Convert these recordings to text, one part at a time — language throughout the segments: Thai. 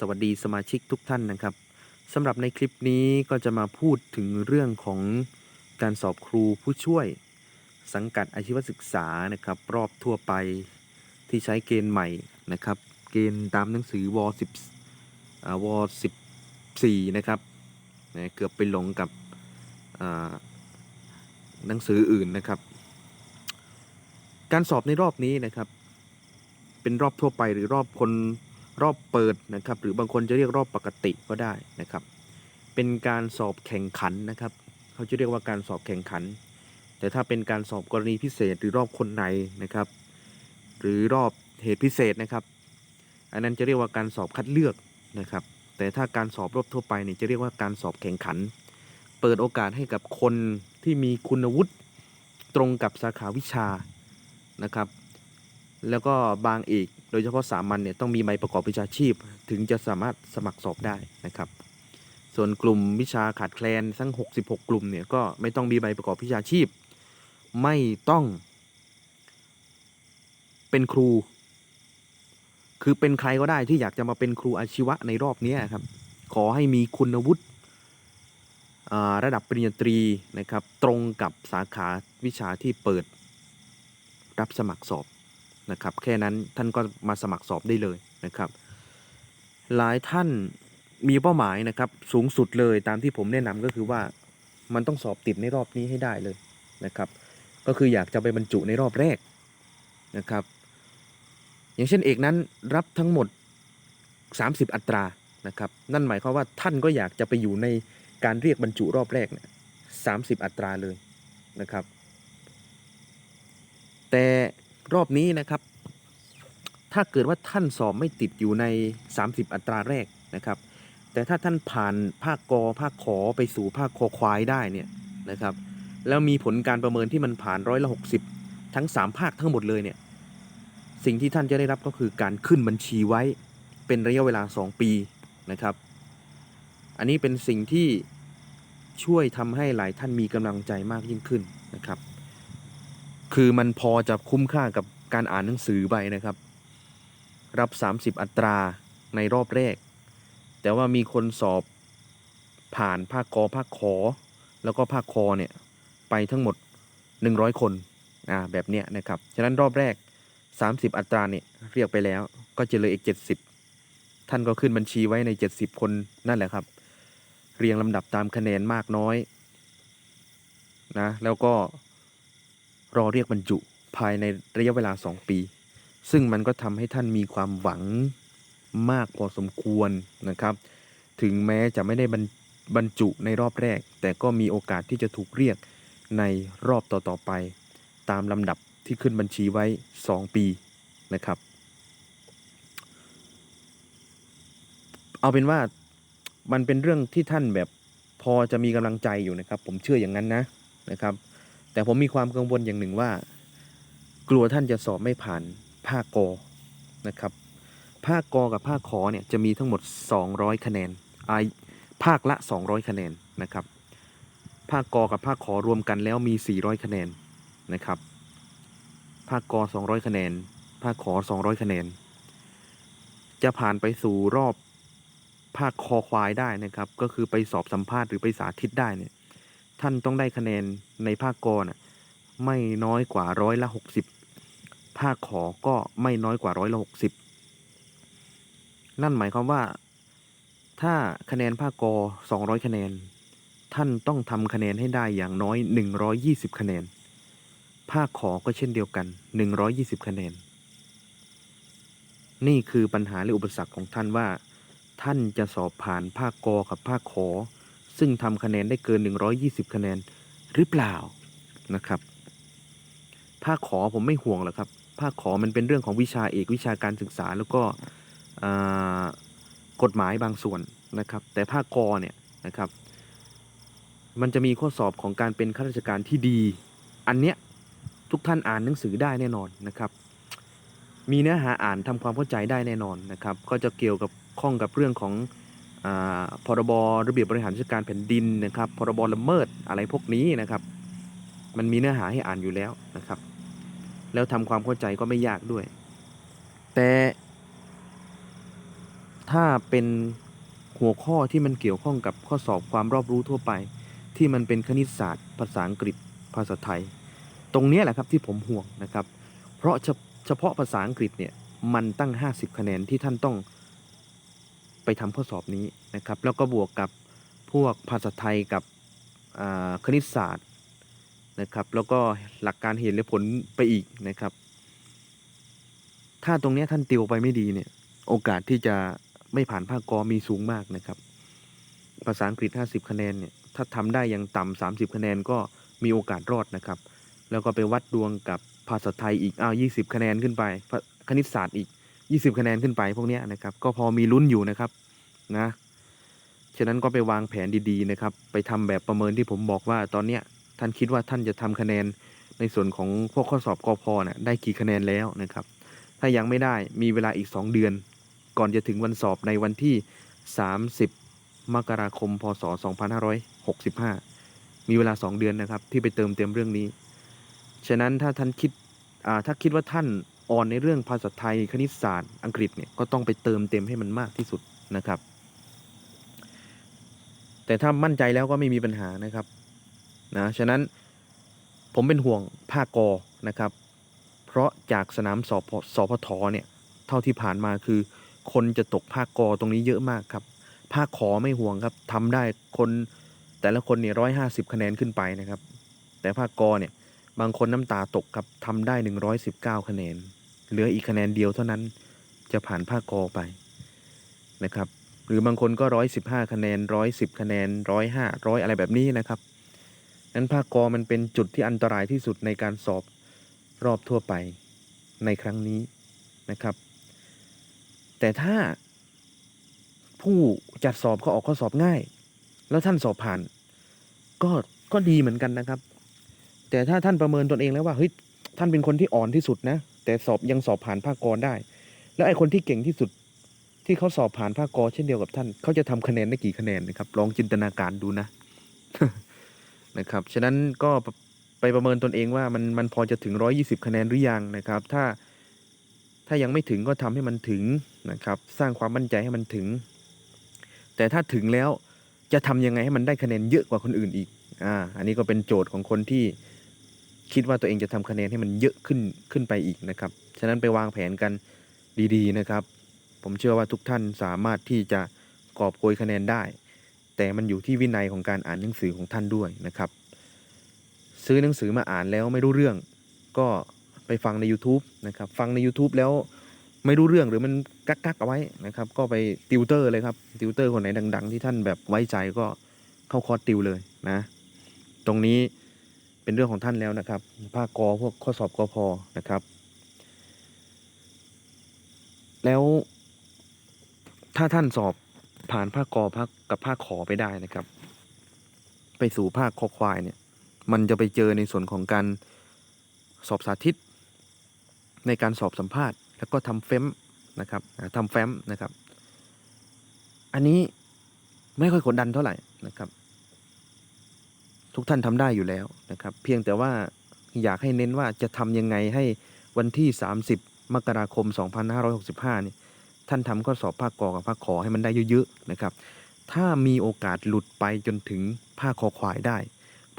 สวัสดีสมาชิกทุกท่านนะครับสำหรับในคลิปนี้ก็จะมาพูดถึงเรื่องของการสอบครูผู้ช่วย สังกัดอาชีวศึกษานะครับรอบทั่วไปที่ใช้เกณฑ์ใหม่นะครับ เกณฑ์ตามหนังสือว10อ่าว14นะครับนะเกือบไปหลงกับหนังสืออื่นนะครับ การสอบในรอบนี้นะครับ เป็นรอบทั่วไปหรือรอบคน รอบเปิดนะครับหรือบางคนจะเรียกรอบปกติก็ได้นะครับ เป็นการสอบแข่งขันนะครับ เขาจะเรียกว่าการสอบแข่งขัน แต่ถ้าเป็นการสอบกรณีพิเศษหรือรอบคนในนะครับ หรือรอบเหตุพิเศษนะครับ อันนั้นจะเรียกว่าการสอบคัดเลือกนะครับ แต่ถ้าการสอบรอบทั่วไปเนี่ยจะเรียกว่าการสอบแข่งขัน เปิดโอกาสให้กับคนที่มีคุณวุฒิตรงกับสาขาวิชานะครับ แล้วก็บางเอกโดยเฉพาะสามัญเนี่ยต้องมีใบประกอบวิชาชีพ ถึงจะสามารถสมัครสอบได้นะครับ ส่วนกลุ่มวิชาขาดแคลนทั้ง 66 กลุ่มเนี่ยก็ไม่ต้องมีใบประกอบวิชาชีพ ไม่ต้อง เป็นครู คือเป็นใครก็ได้ที่อยากจะมาเป็นครูอาชีวะในรอบนี้ครับ ขอให้มีคุณวุฒิระดับปริญญาตรีนะครับ ตรงกับสาขาวิชาที่เปิด รับสมัครสอบ นะครับ แค่นั้นท่านก็มาสมัครสอบได้เลยนะครับ หลายท่านมีเป้าหมายนะครับ สูงสุดเลยตามที่ผมแนะนำก็คือว่ามันต้องสอบติดในรอบนี้ให้ได้เลยนะครับ ก็คืออยากจะไปบรรจุในรอบแรกนะครับ อย่างเช่นเอกนั้นรับทั้งหมด 30 อัตรานะครับ นั่นหมายความว่าท่านก็อยากจะไปอยู่ในการเรียกบรรจุรอบแรกเนี่ยสาอัตราเลยนะครับ แต่ รอบนี้นะครับ ถ้าเกิดว่าท่านสอบไม่ติดอยู่ใน 30 อัตราแรกนะครับ แต่ถ้าท่านผ่านภาคกอภาคขอไปสู่ภาคคอควายได้เนี่ยนะครับ แล้วมีผลการประเมินที่มันผ่านร้อยละหกสิบทั้ง 3 ภาคทั้งหมดเลยเนี่ย สิ่งที่ท่านจะได้รับก็คือการขึ้นบัญชีไว้เป็นระยะเวลา 2 ปีนะครับ อันนี้เป็นสิ่งที่ช่วยทำให้หลายท่านมีกำลังใจมากยิ่งขึ้นนะครับ คือมันพอจะคุ้มค่ากับการอ่านหนังสือไปนะครับ รับ 30 อัตราในรอบแรก แต่ว่ามีคนสอบผ่านภาคกอภาคขอ แล้วก็ภาคคอเนี่ย ไปทั้งหมด 100 คนอ่าแบบเนี้ยนะครับ ฉะนั้นรอบแรก 30 อัตราเนี่ยเรียกไปแล้ว ก็จะเหลืออีก 70 ท่านก็ขึ้นบัญชีไว้ใน 70 คนนั่นแหละครับ เรียงลำดับตามคะแนนมากน้อยนะแล้วก็ รอเรียกบรรจุภายในระยะเวลา 2 ปี ซึ่งมันก็ทำให้ท่านมีความหวังมากพอสมควรนะครับ ถึงแม้จะไม่ได้บรรจุในรอบแรก แต่ก็มีโอกาสที่จะถูกเรียกในรอบต่อๆไป ตามลำดับที่ขึ้นบัญชีไว้ 2 ปีนะครับ เอาเป็นว่ามันเป็นเรื่องที่ท่านแบบพอจะมีกำลังใจอยู่นะครับ ผมเชื่ออย่างนั้นนะนะครับ แต่ผมมีความกังวลอย่างหนึ่งว่า กลัวท่านจะสอบไม่ผ่านภาคกอนะครับ ภาคกอกับภาคขอเนี่ยจะมีทั้งหมด 200 คะแนนไอภาคละ 200 คะแนนนะครับ ภาคกอกับภาคขอรวมกันแล้วมี 400 คะแนนนะครับ ภาคกอ200 คะแนน ภาคขอ 200 คะแนน จะผ่านไปสู่รอบภาคคอควายได้นะครับ ก็คือไปสอบสัมภาษณ์หรือไปสาธิตได้เนี่ย ท่านต้องได้คะแนนในภาคกอนะไม่น้อยกว่าร้อยละหกสิบภาคขอก็ไม่น้อยกว่าร้อยละหกสิบนั่นหมายความว่า ถ้าคะแนนภาคกอสองร้อยคะแนน ท่านต้องทำคะแนนให้ได้อย่างน้อยหนึ่งร้อยี่สิบคะแนน ภาคขอก็เช่นเดียวกันหนึ่งร้อยี่สิบคะแนน นี่คือปัญหาและอุปสรรคของท่านว่า ท่านจะสอบผ่านภาคกอกับภาคขอ ซึ่งทำคะแนนได้เกิน 120 คะแนนหรือเปล่านะครับ ภาคขอผมไม่ห่วงหรอกครับ ภาคขอมันเป็นเรื่องของวิชาเอกวิชาการศึกษาแล้วก็กฎหมายบางส่วนนะครับ แต่ภาคกอเนี่ยนะครับ มันจะมีข้อสอบของการเป็นข้าราชการที่ดี อันเนี้ยทุกท่านอ่านหนังสือได้แน่นอนนะครับ มีเนื้อหาอ่านทำความเข้าใจได้แน่นอนนะครับ ก็จะเกี่ยวกับข้องกับเรื่องของ พรบระเบียบบริหารราชการแผ่นดินนะครับพรบละเมิดอะไรพวกนี้นะครับ มันมีเนื้อหาให้อ่านอยู่แล้วนะครับ แล้วทำความเข้าใจก็ไม่ยากด้วย แต่ถ้าเป็นหัวข้อที่มันเกี่ยวข้องกับข้อสอบความรอบรู้ทั่วไป ที่มันเป็นคณิตศาสตร์ ภาษาอังกฤษภาษาไทย ตรงนี้แหละครับที่ผมห่วงนะครับ เพราะเฉเฉพาะภาษาอังกฤษเนี่ยมันตั้ง 50 คะแนนที่ท่านต้อง ไปทำข้อสอบนี้นะครับ แล้วก็บวกกับพวกภาษาไทยกับคณิตศาสตร์นะครับ แล้วก็หลักการเหตุและผลไปอีกนะครับ ถ้าตรงนี้ท่านติวไปไม่ดีเนี่ย โอกาสที่จะไม่ผ่านภาคกอมีสูงมากนะครับ ภาษาอังกฤษ 50 คะแนนเนี่ย ถ้าทำได้อย่างต่ำ30 คะแนนก็มีโอกาสรอดนะครับ แล้วก็ไปวัดดวงกับภาษาไทยอีกอ้าว20 คะแนนขึ้นไป คณิตศาสตร์อีก 20 คะแนนขึ้นไปพวกนี้นะครับ ก็พอมีลุ้นอยู่นะครับนะฉะนั้นก็ไปวางแผนดีๆนะครับ ไปทำแบบประเมินที่ผมบอกว่าตอนเนี้ยท่านคิดว่าท่านจะทำคะแนนในส่วนของพวกข้อสอบกอพอน่ะได้กี่คะแนนแล้วนะครับ ถ้ายังไม่ได้มีเวลาอีก 2 เดือน ก่อนจะถึงวันสอบในวันที่ 30 มกราคม พศ 2565 มีเวลา 2 เดือนนะครับ ที่ไปเติมเต็มเรื่องนี้ ฉะนั้นถ้าท่านคิดถ้าคิดว่าท่าน อ่อนในเรื่องภาษาไทยคณิตศาสตร์ อังกฤษเนี่ยก็ต้องไปเติมเต็มให้มันมากที่สุดนะครับ แต่ถ้ามั่นใจแล้วก็ไม่มีปัญหานะครับนะฉะนั้นผมเป็นห่วงภาคกอนะครับ เพราะจากสนามสอบสพทเนี่ยเท่าที่ผ่านมาคือคนจะตกภาคกอตรงนี้เยอะมากครับ ภาคขอไม่ห่วงครับทำได้คนแต่ละคนเนี่ยร้อยห้าสิบคะแนนขึ้นไปนะครับ แต่ภาคกอเนี่ยบางคนน้ำตาตกครับทำได้หนึ่งร้อยสิบเก้าคะแนน เหลืออีกคะแนนเดียวเท่านั้นจะผ่านภาคกอไปนะครับ หรือบางคนก็ร้อยสิบห้าคะแนนร้อยสิบคะแนนร้อยห้าร้อยอะไรแบบนี้นะครับนั้นภาคกอมันเป็นจุดที่อันตรายที่สุดในการสอบรอบทั่วไปในครั้งนี้นะครับ แต่ถ้าผู้จัดสอบเขาออกข้อสอบง่าย แล้วท่านสอบผ่าน ก็ก็ดีเหมือนกันนะครับ แต่ถ้าท่านประเมินตนเองแล้วว่าเฮ้ยท่านเป็นคนที่อ่อนที่สุดนะ แต่สอบยังสอบผ่านภาคกรได้ แล้วไอ้คนที่เก่งที่สุดที่เขาสอบผ่านภาคกรเช่นเดียวกับท่าน เขาจะทำคะแนนได้กี่คะแนนนะครับ ลองจินตนาการดูนะนะครับ ฉะนั้นก็ไปประเมินตนเองว่ามันมันพอจะถึง 120 คะแนนหรือยังนะครับ ถ้าถ้ายังไม่ถึงก็ทำให้มันถึงนะครับ สร้างความมั่นใจให้มันถึง แต่ถ้าถึงแล้วจะทำยังไงให้มันได้คะแนนเยอะกว่าคนอื่นอีก อ่า อันนี้ก็เป็นโจทย์ของคนที่ คิดว่าตัวเองจะทำคะแนนให้มันเยอะขึ้นขึ้นไปอีกนะครับ ฉะนั้นไปวางแผนกันดีๆนะครับ ผมเชื่อว่าทุกท่านสามารถที่จะกอบโกยคะแนนได้ แต่มันอยู่ที่วินัยของการอ่านหนังสือของท่านด้วยนะครับ ซื้อหนังสือมาอ่านแล้วไม่รู้เรื่อง ก็ไปฟังใน YouTube นะครับฟังใน YouTube แล้วไม่รู้เรื่องหรือมันกักกักเอาไว้นะครับ ก็ไปติวเตอร์เลยครับติวเตอร์คนไหนดัง ๆ ที่ท่านแบบไว้ใจก็เข้าคอร์สติวเลยนะ ตรงนี้ เป็นเรื่องของท่านแล้วนะครับ ภาคกอพวกข้อสอบกอพอนะครับ แล้วถ้าท่านสอบผ่านภาคกอภาคกับภาคขอไปได้นะครับ ไปสู่ภาคคอควายเนี่ย มันจะไปเจอในส่วนของการสอบสาธิต ในการสอบสัมภาษณ์ แล้วก็ทำเฟ้มนะครับอ่าทำแฟ้มนะครับ อันนี้ไม่ค่อยกดดันเท่าไหร่นะครับ ทุกท่านทำได้อยู่แล้วนะครับ เพียงแต่ว่าอยากให้เน้นว่าจะทำยังไงให้วันที่ 30 มกราคม 2565เนี่ยท่านทำข้อสอบภาคกอกับภาคขอให้มันได้เยอะๆนะครับ ถ้ามีโอกาสหลุดไปจนถึงภาคคอควายได้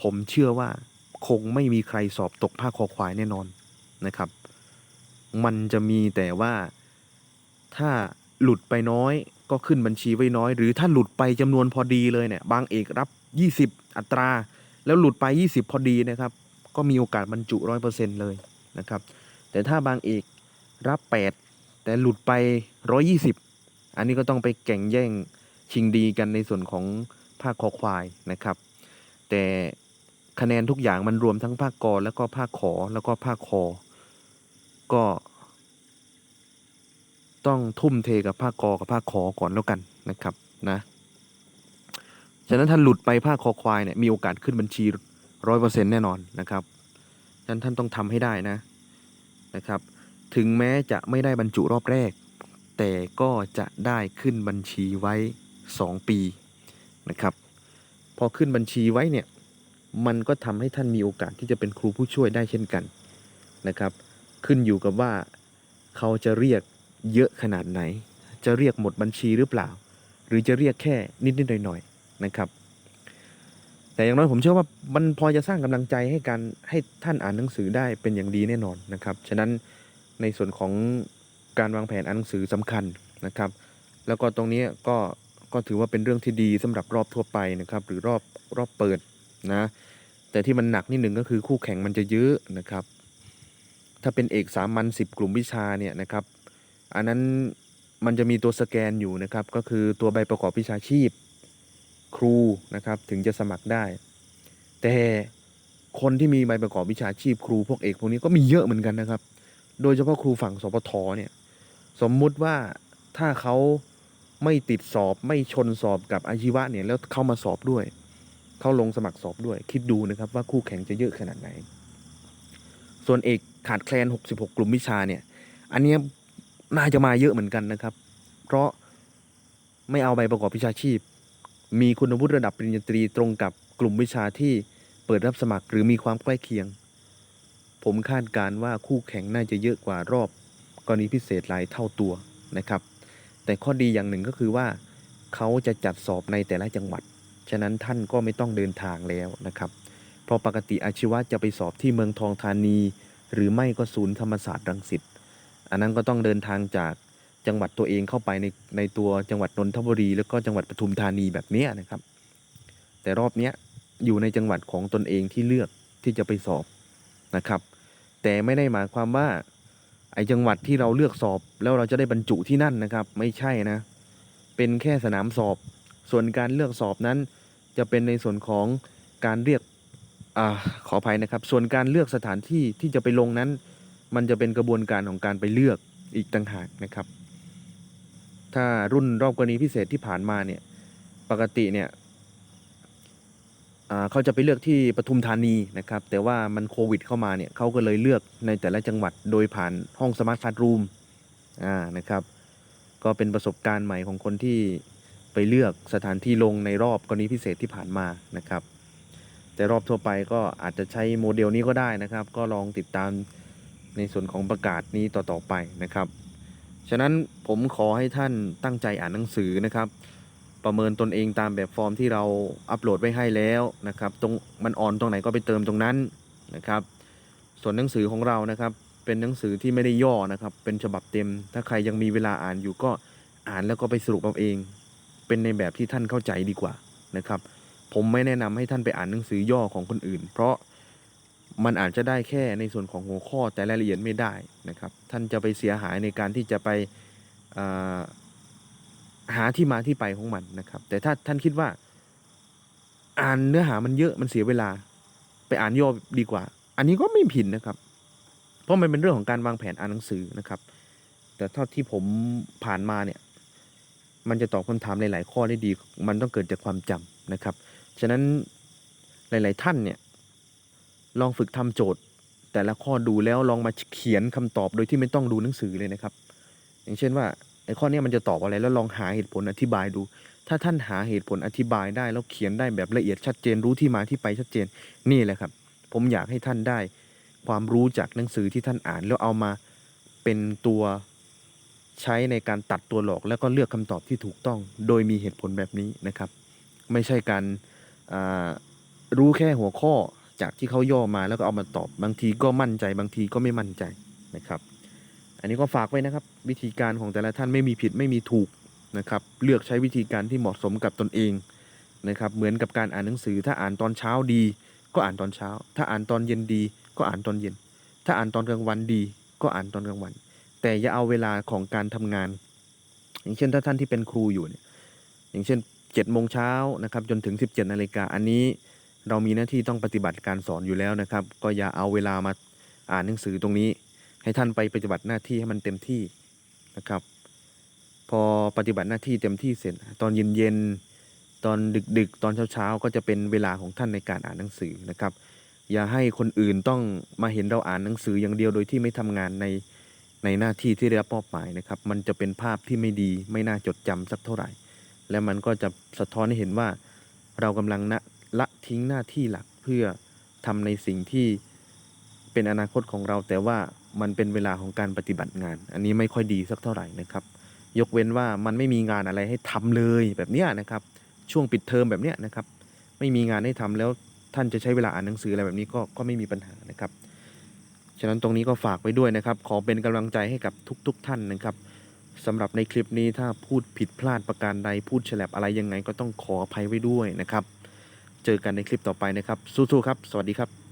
ผมเชื่อว่าคงไม่มีใครสอบตกภาคคอควายแน่นอนนะครับ มันจะมีแต่ว่าถ้าหลุดไปน้อยก็ขึ้นบัญชีไว้น้อย หรือถ้าหลุดไปจำนวนพอดีเลยเนี่ยบางเอกรับ 20 อัตรา แล้วหลุดไป 20 พอดีนะครับ ก็มีโอกาสบรรจุร้อยเปอร์เซ็นต์เลยนะครับ แต่ถ้าบางเอกรับ 8 แต่หลุดไป 120 อันนี้ก็ต้องไปแข่งแย่งชิงดีกันในส่วนของภาคคอควายนะครับ แต่คะแนนทุกอย่างมันรวมทั้งภาคกอแล้วก็ภาคขอแล้วก็ภาคคอ ก็ต้องทุ่มเทกับภาคกอกับภาคขอก่อนแล้วกันนะครับนะ ฉะนั้นท่านหลุดไปภาคคอควายเนี่ยมีโอกาสขึ้นบัญชีร้อยเปอร์เซ็นต์แน่นอนนะครับฉะนั้นท่านต้องทำให้ได้นะนะครับ ถึงแม้จะไม่ได้บรรจุรอบแรก แต่ก็จะได้ขึ้นบัญชีไว้ 2 ปีนะครับ พอขึ้นบัญชีไว้เนี่ยมันก็ทำให้ท่านมีโอกาสที่จะเป็นครูผู้ช่วยได้เช่นกันนะครับ ขึ้นอยู่กับว่าเขาจะเรียกเยอะขนาดไหน จะเรียกหมดบัญชีหรือเปล่า หรือจะเรียกแค่นิดๆหน่อยๆน นะครับแต่อย่างน้อยผมเชื่อว่ามันพอจะสร้างกำลังใจให้การให้ท่านอ่านหนังสือได้เป็นอย่างดีแน่นอนนะครับ ฉะนั้นในส่วนของการวางแผนอ่านหนังสือสำคัญนะครับ แล้วก็ตรงนี้ก็ก็ถือว่าเป็นเรื่องที่ดีสำหรับรอบทั่วไปนะครับ หรือรอบรอบเปิดนะแต่ที่มันหนักนิดหนึ่งก็คือคู่แข่งมันจะเยอะนะครับ ถ้าเป็นเอกสามัญสิบกลุ่มวิชาเนี่ยนะครับ อันนั้นมันจะมีตัวสแกนอยู่นะครับ ก็คือตัวใบประกอบวิชาชีพ ครูนะครับถึงจะสมัครได้ แต่คนที่มีใบประกอบวิชาชีพครูพวกเอกพวกนี้ก็มีเยอะเหมือนกันนะครับ โดยเฉพาะครูฝั่งสปทเนี่ยสมมุติว่าถ้าเขาไม่ติดสอบไม่ชนสอบกับอาชีวะเนี่ยแล้วเข้ามาสอบด้วย เข้าลงสมัครสอบด้วย คิดดูนะครับว่าคู่แข่งจะเยอะขนาดไหน ส่วนเอกขาดแคลน 66 กลุ่มวิชาเนี่ย อันนี้น่าจะมาเยอะเหมือนกันนะครับ เพราะไม่เอาใบประกอบวิชาชีพ มีคุณวุฒิระดับปริญญาตรีตรงกับกลุ่มวิชาที่เปิดรับสมัครหรือมีความใกล้เคียง ผมคาดการณ์ว่าคู่แข่งน่าจะเยอะกว่ารอบกรณีพิเศษหลายเท่าตัวนะครับ แต่ข้อดีอย่างหนึ่งก็คือว่า เขาจะจัดสอบในแต่ละจังหวัด ฉะนั้นท่านก็ไม่ต้องเดินทางแล้วนะครับ เพราะปกติอาชีวะจะไปสอบที่เมืองทองธานี หรือไม่ก็ศูนย์ธรรมศาสตร์รังสิต อันนั้นก็ต้องเดินทางจาก จังหวัดตัวเองเข้าไปในในตัวจังหวัดนนทบุรี แล้วก็จังหวัดปทุมธานีแบบนี้นะครับ แต่รอบเนี้ยอยู่ในจังหวัดของตนเองที่เลือกที่จะไปสอบนะครับ แต่ไม่ได้หมายความว่าไอ้จังหวัดที่เราเลือกสอบแล้วเราจะได้บรรจุที่นั่นนะครับ ไม่ใช่นะ เป็นแค่สนามสอบ ส่วนการเลือกสอบนั้นจะเป็นในส่วนของการเรียกอขออภัยนะครับ ส่วนการเลือกสถานที่ที่จะไปลงนั้น มันจะเป็นกระบวนการของการไปเลือกอีกต่างหากนะครับ ถ้ารุ่นรอบกรณีพิเศษที่ผ่านมาเนี่ยปกติเนี่ยเขาจะไปเลือกที่ปทุมธานีนะครับ แต่ว่ามันโควิดเข้ามาเนี่ยเขาก็เลยเลือกในแต่ละจังหวัดโดยผ่านห้องสมาร์ทคลาสรูมอ่านะครับ ก็เป็นประสบการณ์ใหม่ของคนที่ไปเลือกสถานที่ลงในรอบกรณีพิเศษที่ผ่านมานะครับ แต่รอบทั่วไปก็อาจจะใช้โมเดลนี้ก็ได้นะครับ ก็ลองติดตามในส่วนของประกาศนี้ต่อๆไปนะครับ ฉะนั้นผมขอให้ท่านตั้งใจอ่านหนังสือนะครับ ประเมินตนเองตามแบบฟอร์มที่เราอัปโหลดไว้ให้แล้วนะครับ ตรงมันอ่อนตรงไหนก็ไปเติมตรงนั้นนะครับ ส่วนหนังสือของเรานะครับ เป็นหนังสือที่ไม่ได้ย่อนะครับ เป็นฉบับเต็ม ถ้าใครยังมีเวลาอ่านอยู่ก็อ่านแล้วก็ไปสรุปเอาเอง เป็นในแบบที่ท่านเข้าใจดีกว่านะครับ ผมไม่แนะนำให้ท่านไปอ่านหนังสือย่อของคนอื่น เพราะ มันอาจจะได้แค่ในส่วนของหัวข้อแต่รายละเอียดไม่ได้นะครับ ท่านจะไปเสียหายในการที่จะไปหาที่มาที่ไปของมันนะครับ แต่ถ้าท่านคิดว่าอ่านเนื้อหามันเยอะมันเสียเวลา ไปอ่านย่อดีกว่า อันนี้ก็ไม่ผิดนะครับ เพราะมันเป็นเรื่องของการวางแผนอ่านหนังสือนะครับ แต่เท่าที่ผมผ่านมาเนี่ยมันจะตอบคำถามหลาย ๆ ข้อได้ดี มันต้องเกิดจากความจำนะครับ ฉะนั้นหลาย ๆ ท่านเนี่ย ลองฝึกทำโจทย์ แต่ละข้อดูแล้วลองมาเขียนคำตอบโดยที่ไม่ต้องดูหนังสือเลยนะครับ อย่างเช่นว่าไอ้ข้อนี้มันจะตอบอะไรแล้วลองหาเหตุผลอธิบายดู ถ้าท่านหาเหตุผลอธิบายได้ แล้วเขียนได้แบบละเอียดชัดเจนรู้ที่มาที่ไปชัดเจนนี่แหละครับ ผมอยากให้ท่านได้ความรู้จากหนังสือที่ท่านอ่าน แล้วเอามาเป็นตัวใช้ในการตัดตัวหลอก แล้วก็เลือกคำตอบที่ถูกต้อง โดยมีเหตุผลแบบนี้นะครับ ไม่ใช่การรู้แค่หัวข้อ จากที่เขาย่อมาแล้วก็เอามาตอบ บางทีก็มั่นใจ บางทีก็ไม่มั่นใจนะครับ อันนี้ก็ฝากไว้นะครับ วิธีการของแต่ละท่านไม่มีผิดไม่มีถูกนะครับ เลือกใช้วิธีการที่เหมาะสมกับตนเองนะครับ เหมือนกับการอ่านหนังสือ ถ้าอ่านตอนเช้าดี ก็อ่านตอนเช้า ถ้าอ่านตอนเย็นดี ก็อ่านตอนเย็น ถ้าอ่านตอนกลางวันดี ก็อ่านตอนกลางวัน แต่อย่าเอาเวลาของการทำงาน อย่างเช่นถ้าท่านที่เป็นครูอยู่เนี่ยอย่างเช่น7จ็ดโมงเช้านะครับจนถึง 17บเนาฬิกาอันนี้ เรามีหน้าที่ต้องปฏิบัติการสอนอยู่แล้วนะครับ ก็อย่าเอาเวลามาอ่านหนังสือตรงนี้ ให้ท่านไปปฏิบัติหน้าที่ให้มันเต็มที่นะครับ พอปฏิบัติหน้าที่เต็มที่เสร็จ ตอนเย็นๆตอนดึกๆตอนเช้าๆก็จะเป็นเวลาของท่านในการอ่านหนังสือนะครับ อย่าให้คนอื่นต้องมาเห็นเราอ่านหนังสืออย่างเดียวโดยที่ไม่ทำงานในในหน้าที่ที่ได้รับมอบหมายนะครับ มันจะเป็นภาพที่ไม่ดีไม่น่าจดจำสักเท่าไหร่ และมันก็จะสะท้อนให้เห็นว่าเรากำลังละ ละทิ้งหน้าที่หลักเพื่อทำในสิ่งที่เป็นอนาคตของเรา แต่ว่ามันเป็นเวลาของการปฏิบัติงาน อันนี้ไม่ค่อยดีสักเท่าไหร่นะครับ ยกเว้นว่ามันไม่มีงานอะไรให้ทำเลยแบบนี้นะครับ ช่วงปิดเทอมแบบนี้นะครับ ไม่มีงานให้ทำแล้วท่านจะใช้เวลาอ่านหนังสืออะไรแบบนี้ก็ก็ไม่มีปัญหานะครับฉะนั้นตรงนี้ก็ฝากไว้ด้วยนะครับ ขอเป็นกำลังใจให้กับทุกๆท่านนะครับสำหรับในคลิปนี้ถ้าพูดผิดพลาดประการใดพูดแฉลบอะไรยังไงก็ต้องขออภัยไว้ด้วยนะครับ เจอกันในคลิปต่อไปนะครับสู้ๆครับ สวัสดีครับ